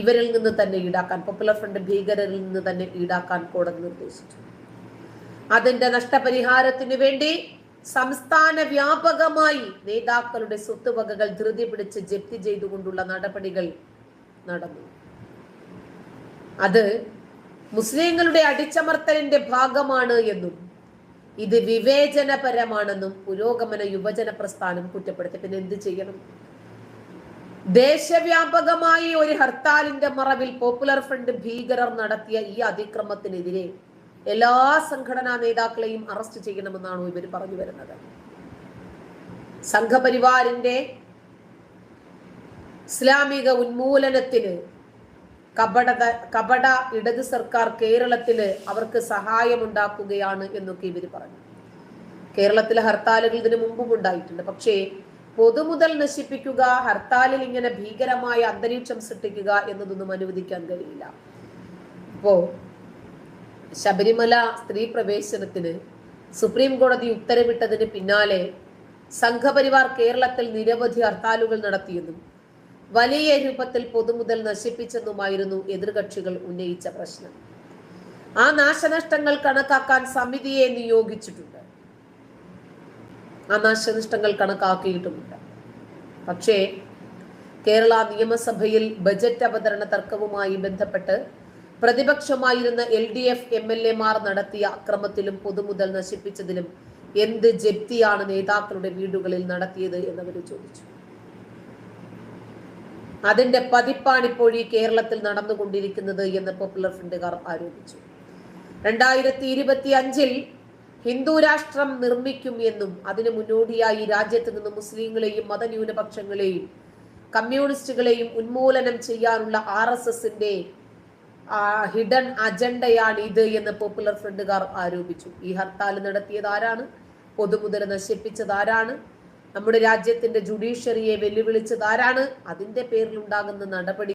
ഇവരിൽ നിന്ന് തന്നെ ഈടാക്കാൻ പോപ്പുലർ ഫ്രണ്ട് ഭീകരരിൽ നിന്ന് തന്നെ ഈടാക്കാൻ കോടതി നിർദ്ദേശിച്ചു. അതിന്റെ നഷ്ടപരിഹാരത്തിനു വേണ്ടി സംസ്ഥാന വ്യാപകമായി നേതാക്കളുടെ സ്വത്തുവകകൾ ധൃതി പിടിച്ച് ജപ്തി ചെയ്തുകൊണ്ടുള്ള നടപടികൾ നടന്നു. അത് മുസ്ലിങ്ങളുടെ അടിച്ചമർത്തലിന്റെ ഭാഗമാണ് എന്നും ഇത് വിവേചനപരമാണെന്നും പുരോഗമന യുവജന പ്രസ്ഥാനം കുറ്റപ്പെടുത്തി. പിന്നെ എന്ത് ചെയ്യണം? ദേശവ്യാപകമായി ഒരു ഹർത്താലിന്റെ മറവിൽ പോപ്പുലർ ഫ്രണ്ട് ഭീകരർ നടത്തിയ ഈ അതിക്രമത്തിനെതിരെ എല്ലാ സംഘടനാ നേതാക്കളെയും അറസ്റ്റ് ചെയ്യണമെന്നാണ് ഇവർ പറഞ്ഞു വരുന്നത്. സംഘപരിവാറിന്റെ ഇസ്ലാമിക ഉന്മൂലനത്തിന് കപട കപട ഇടത് സർക്കാർ കേരളത്തിൽ അവർക്ക് സഹായമുണ്ടാക്കുകയാണ് എന്നൊക്കെ ഇവർ പറഞ്ഞു. കേരളത്തിലെ ഹർത്താലുകൾ ഇതിനു മുമ്പും ഉണ്ടായിട്ടുണ്ട്. പക്ഷേ പൊതുമുതൽ നശിപ്പിക്കുക ഹർത്താലിൽ ഇങ്ങനെ ഭീകരമായ അന്തരീക്ഷം സൃഷ്ടിക്കുക എന്നതൊന്നും അനുവദിക്കാൻ കഴിയില്ല. അപ്പോ ശബരിമല സ്ത്രീ പ്രവേശനത്തിന് സുപ്രീം കോടതി ഉത്തരവിട്ടതിന് പിന്നാലെ സംഘപരിവാർ കേരളത്തിൽ നിരവധി ഹർത്താലുകൾ നടത്തിയെന്നും വലിയ രൂപത്തിൽ പൊതുമുതൽ നശിപ്പിച്ചെന്നുമായിരുന്നു എതിർകക്ഷികൾ ഉന്നയിച്ച പ്രശ്നം. ആ നാശനഷ്ടങ്ങൾ കണക്കാക്കാൻ സമിതിയെ നിയോഗിച്ചിട്ടുണ്ട്. ആ നാശനഷ്ടങ്ങൾ കണക്കാക്കിയിട്ടുമുണ്ട്. പക്ഷേ കേരള നിയമസഭയിൽ ബജറ്റ് അവതരണ തർക്കവുമായി ബന്ധപ്പെട്ട് പ്രതിപക്ഷമായിരുന്ന L D F M L എമാർ നടത്തിയ അക്രമത്തിലും പൊതുമുതൽ നശിപ്പിച്ചതിലും എന്ത് ജപ്തിയാണ് നേതാക്കളുടെ വീടുകളിൽ നടത്തിയത് എന്നവർ ചോദിച്ചു. അതിന്റെ പതിപ്പാണ് ഇപ്പോൾ ഈ കേരളത്തിൽ നടന്നുകൊണ്ടിരിക്കുന്നത് എന്ന് പോപ്പുലർ ഫ്രണ്ടുകാർ ആരോപിച്ചു. രണ്ടായിരത്തി ഇരുപത്തി അഞ്ചിൽ ഹിന്ദു രാഷ്ട്രം നിർമ്മിക്കും എന്നും അതിനു മുന്നോടിയായി രാജ്യത്ത് നിന്ന് മുസ്ലിങ്ങളെയും മതന്യൂനപക്ഷങ്ങളെയും കമ്മ്യൂണിസ്റ്റുകളെയും ഉന്മൂലനം ചെയ്യാനുള്ള ആർ എസ് എസിന്റെ ഹിഡൻ അജണ്ടയാണ് ഇത് എന്ന് പോപ്പുലർ ഫ്രണ്ടുകാർ ആരോപിച്ചു. ഈ ഹർത്താൽ നടത്തിയത് ആരാണ് പൊതുമുതൽ നശിപ്പിച്ചത് ആരാണ് നമ്മുടെ രാജ്യത്തിന്റെ ജുഡീഷ്യറിയെ വെല്ലുവിളിച്ചത് ആരാണ് അതിന്റെ പേരിൽ ഉണ്ടാകുന്ന നടപടി